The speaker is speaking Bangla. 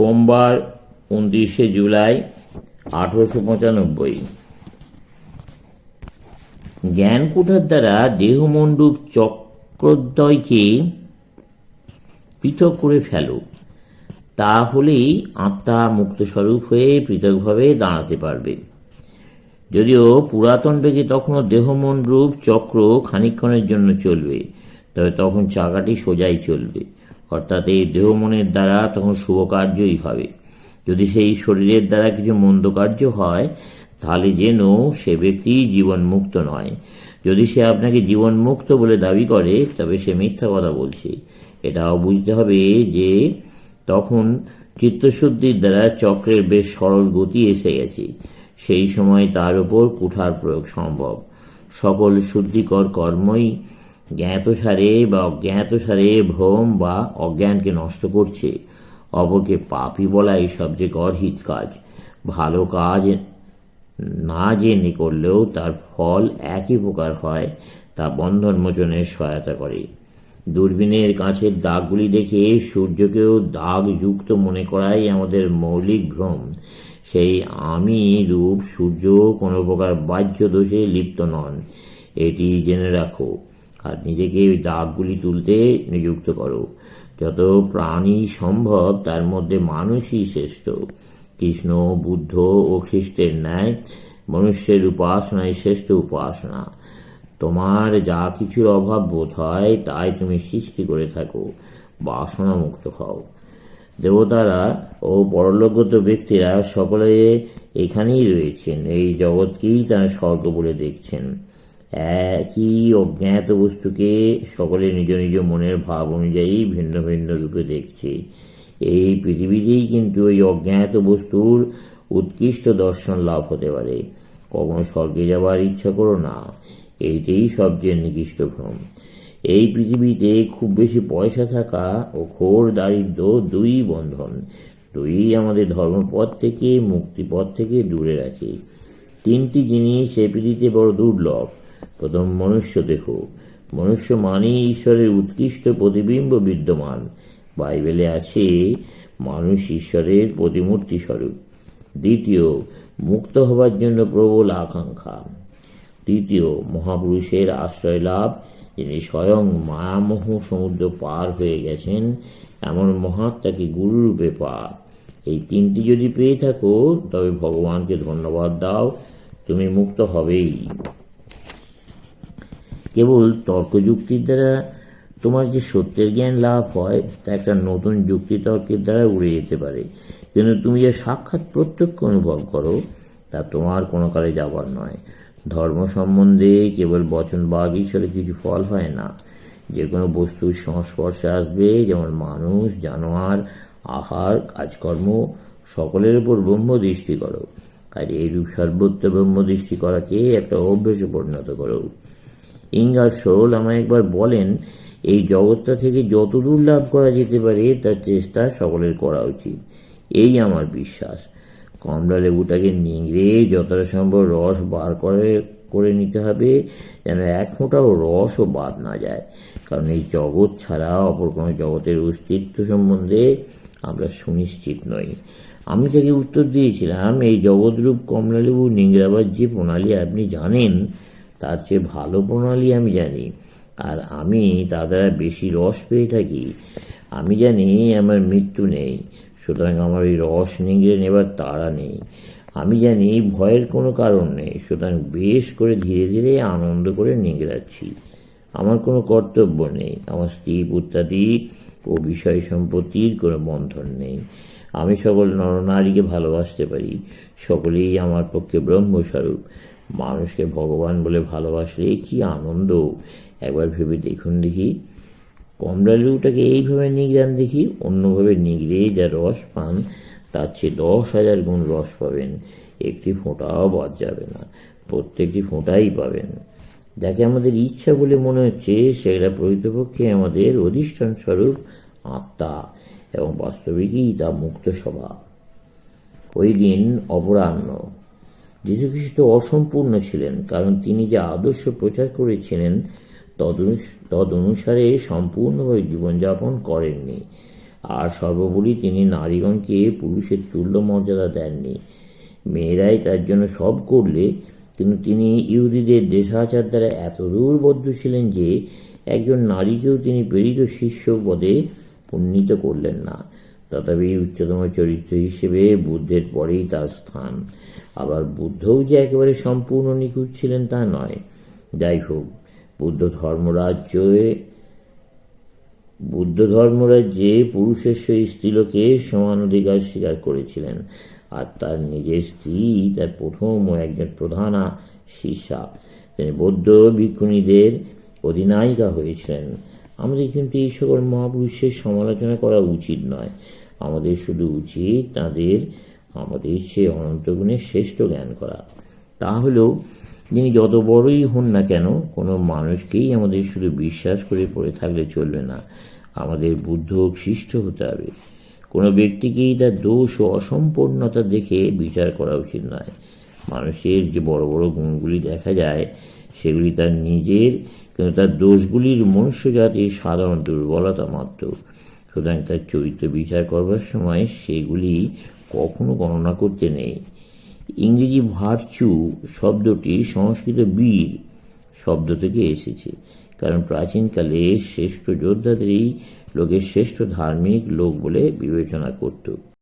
সোমবার উনত্রিশে জুলাই আঠারোশো পঁচানব্বই। জ্ঞানকুঠার দ্বারা দেহমণ্ডূপ চক্রদ্বয়কে পৃথক করে ফেলো। তাহলেই আত্মা মুক্তস্বরূপ হয়ে পৃথকভাবে দাঁড়াতে পারবে। যদিও পুরাতন বেগে তখনও দেহমন রূপ চক্র খানিকক্ষণের জন্য চলবে, তবে তখন চাকাটি সোজাই চলবে। অর্থাৎ এই দেহমনের দ্বারা তখন শুভ কার্যই হবে। যদি সেই শরীরের দ্বারা কিছু মন্দ কার্য হয়, তাহলে যেন সে ব্যক্তি জীবন মুক্ত নয়। যদি সে আপনাকে জীবন মুক্ত বলে দাবি করে, তবে সে মিথ্যা কথা বলছে। এটাও বুঝতে হবে যে তখন চিত্তশুদ্ধির দ্বারা চক্রের বেশ সরল গতি এসে গেছে। সেই সময় তার উপর কুঠার প্রয়োগ সম্ভব। সকল শুদ্ধিকর কর্মই জ্ঞাতসারে বা অজ্ঞাতসারে ভ্রম বা অজ্ঞানকে নষ্ট করছে। অপরকে পাপী বলাই সবচেয়ে গর্হিত কাজ। ভালো কাজ না জেনে করলেও তার ফল একই প্রকার হয়, তা বন্ধন মোচনের সহায়তা করে। দূরবীনের কাছের দাগগুলি দেখে সূর্যকেও দাগযুক্ত মনে করাই আমাদের মৌলিক ভ্রম। সেই আমি রূপ সূর্য কোনো প্রকার বাহ্য দোষে লিপ্ত নন। এটি জেনে রাখো। আর নিজেকে ওই দাগগুলি তুলতে নিযুক্ত করো। যত প্রাণী সম্ভব, তার মধ্যে মানুষই শ্রেষ্ঠ। কৃষ্ণ, বুদ্ধ ও খ্রিস্টের ন্যায় মনুষ্যের উপাসনাই শ্রেষ্ঠ উপাসনা। তোমার যা কিছুর অভাব বোধ হয়, তাই তুমি সৃষ্টি করে থাকো বাসনা মুক্ত হও। দেবতারা ও পরলোকগত ব্যক্তিরা সকলে এখানেই রয়েছেন। এই জগৎকেই তারা স্বর্গ বলে দেখছেন। একই অজ্ঞাত বস্তুকে সকলে নিজ নিজ মনের ভাব অনুযায়ী ভিন্ন ভিন্ন রূপে দেখছে। এই পৃথিবীতেই কিন্তু এই অজ্ঞাত বস্তুর উৎকৃষ্ট দর্শন লাভ হতে পারে। কখনো স্বর্গে যাবার ইচ্ছা করো না, এইটাই সবচেয়ে নিকৃষ্ট ভ্রম। এই পৃথিবীতে খুব বেশি পয়সা থাকা ও ঘোর দারিদ্র দুই বন্ধন দুই আমাদের ধর্মপথ থেকে, মুক্তিপথ থেকে দূরে রাখে। তিনটি জিনিস এই পৃথিবীতে বড় দুর্লভ। প্রথম মনুষ্য দেহ। মনুষ্য মানেই ঈশ্বরের উৎকৃষ্ট প্রতিবিম্ব বিদ্যমান। বাইবেলে আছে, মানুষ ঈশ্বরের প্রতিমূর্তি স্বরূপ। দ্বিতীয়, মুক্ত হবার জন্য প্রবল আকাঙ্ক্ষা। তৃতীয়, মহাপুরুষের আশ্রয় লাভ যিনি স্বয়ং মায়ামোহ সমুদ্র পার হয়ে গেছেন, এমন মহাত্মাকে গুরুরূপে পা। এই তিনটি যদি পেয়ে থাকো, তবে ভগবানকে ধন্যবাদ দাও, তুমি মুক্ত হবেই। কেবল তর্কযুক্তির দ্বারা তোমার যে সত্যের জ্ঞান লাভ হয়, তা একটা নতুন যুক্তিতর্কের দ্বারা উড়ে যেতে পারে। কিন্তু তুমি যে সাক্ষাৎ প্রত্যক্ষ অনুভব করো, তা তোমার কোনো কালে যাবার নয়। ধর্ম সম্বন্ধে কেবল বচন বা ঈশ্বরে কিছু ফল হয় না। যে কোনো বস্তুর সংস্পর্শে আসবে, যেমন মানুষ, জানোয়ার, আহার, কাজকর্ম, সকলের উপর ব্রহ্ম দৃষ্টি করো। আর এইরূপ সর্বত্র ব্রহ্ম দৃষ্টি করাকে একটা অভ্যেসে পরিণত করো। ইঙ্গার শোল আমায় একবার বলেন, এই জগৎটা থেকে যতদূর লাভ করা যেতে পারে, তার চেষ্টা সকলের করা উচিত। এই আমার বিশ্বাস। কমলা লেবুটাকে নিংড়ে যতটা সম্ভব রস বার করে করে নিতে হবে, যেন এক ফোঁটাও রসও বাদ না যায়। কারণ এই জগৎ ছাড়া অপর কোনো জগতের অস্তিত্ব সম্বন্ধে আমরা সুনিশ্চিত নই। আমি তাকে উত্তর দিয়েছিলাম, এই জগৎরূপ কমলালেবু নিংড়াবার যে প্রণালী আপনি জানেন তার চেয়ে ভালো প্রণালী আমি জানি। আর আমি তা দ্বারা বেশি রস পেয়ে থাকি। আমি জানি আমার মৃত্যু নেই, সুতরাং আমার ওই রস নিংড়ে নেবার তাড়া নেই। আমি জানি ভয়ের কোনো কারণ নেই, সুতরাং বেশ করে ধীরে ধীরে আনন্দ করে নিংড়াচ্ছি। আমার কোনো কর্তব্য নেই, আমার স্ত্রী পুত্রাদি ও বিষয় সম্পত্তির কোনো বন্ধন নেই। আমি সকল নরনারীকে ভালোবাসতে পারি, সকলেই আমার পক্ষে ব্রহ্মস্বরূপ। মানুষকে ভগবান বলে ভালোবাসলে কি আনন্দ? একবার ভেবে দেখুন দেখি। কমলালেবুটাকে এইভাবে নিগড়ান দেখি, অন্যভাবে নিগড়ে যা রস পান, তার চেয়ে দশ হাজার গুণ রস পাবেন। একটি ফোঁটাও বাদ যাবে না, প্রত্যেকটি ফোঁটাই পাবেন। যাকে আমাদের ইচ্ছা বলে মনে হচ্ছে, সেটা প্রকৃতপক্ষে আমাদের অধিষ্ঠান স্বরূপ আত্মা এবং বাস্তবিকই তা মুক্ত স্বভাব। ওই দিন অপরাহ্ন। যীশুখ্রিস্ট অসম্পূর্ণ ছিলেন, কারণ তিনি যে আদর্শ প্রচার করেছিলেন তদনুসারে সম্পূর্ণভাবে জীবনযাপন করেননি। আর সর্বোপরি তিনি নারীগণকে পুরুষের তুল্য মর্যাদা দেননি। মেয়েরাই তার জন্য সব করলে কিন্তু তিনি ইহুদিদের দেশাচার দ্বারা এত দূরবদ্ধ ছিলেন যে একজন নারীকেও তিনি প্রেরিত শিষ্য পদে উন্নীত করলেন না। তথাপি উচ্চতম চরিত্র হিসেবে বুদ্ধের পরেই তার স্থান। আবার বুদ্ধও যে একেবারে সম্পূর্ণ নিখুঁত ছিলেন তা নয়। যাই হোক, বুদ্ধ ধর্মরাজ্যে বুদ্ধ ধর্মরাজ্যে পুরুষের সহিত স্ত্রীলোকে সমান অধিকার স্বীকার করেছিলেন। আর তার নিজের স্ত্রী, তার প্রথম ও একজন প্রধান শিষ্যা, তিনি বৌদ্ধ ভিক্ষুণীদের অধিনায়িকা হয়েছিলেন। আমাদের কিন্তু এই সকল মহাপুরুষের সমালোচনা করা উচিত নয়। আমাদের শুধু উচিত তাদের, আমাদের সে অনন্ত গুণের শ্রেষ্ঠ জ্ঞান করা। তা হলেও যিনি যত বড়ই হন না কেন, কোনো মানুষকেই আমাদের শুধু বিশ্বাস করে পড়ে থাকলে চলবে না। আমাদের বুদ্ধ খ্রিস্ট হতে হবে। কোনো ব্যক্তিকেই তার দোষ ও অসম্পূর্ণতা দেখে বিচার করা উচিত নয়। মানুষের যে বড় বড় গুণগুলি দেখা যায়, সেগুলি তার নিজের কিন্তু তার দোষগুলির মনুষ্য জাতির সাধারণ দুর্বলতা মাত্র। সুতরাং তার চরিত্র বিচার করবার সময় সেগুলি কখনো গণনা করতে নেই। ইংরেজি ভার্চু শব্দটি সংস্কৃত বীর শব্দ থেকে এসেছে, কারণ প্রাচীনকালে শ্রেষ্ঠ যোদ্ধাদেরই লোকের শ্রেষ্ঠ ধার্মিক লোক বলে বিবেচনা করত।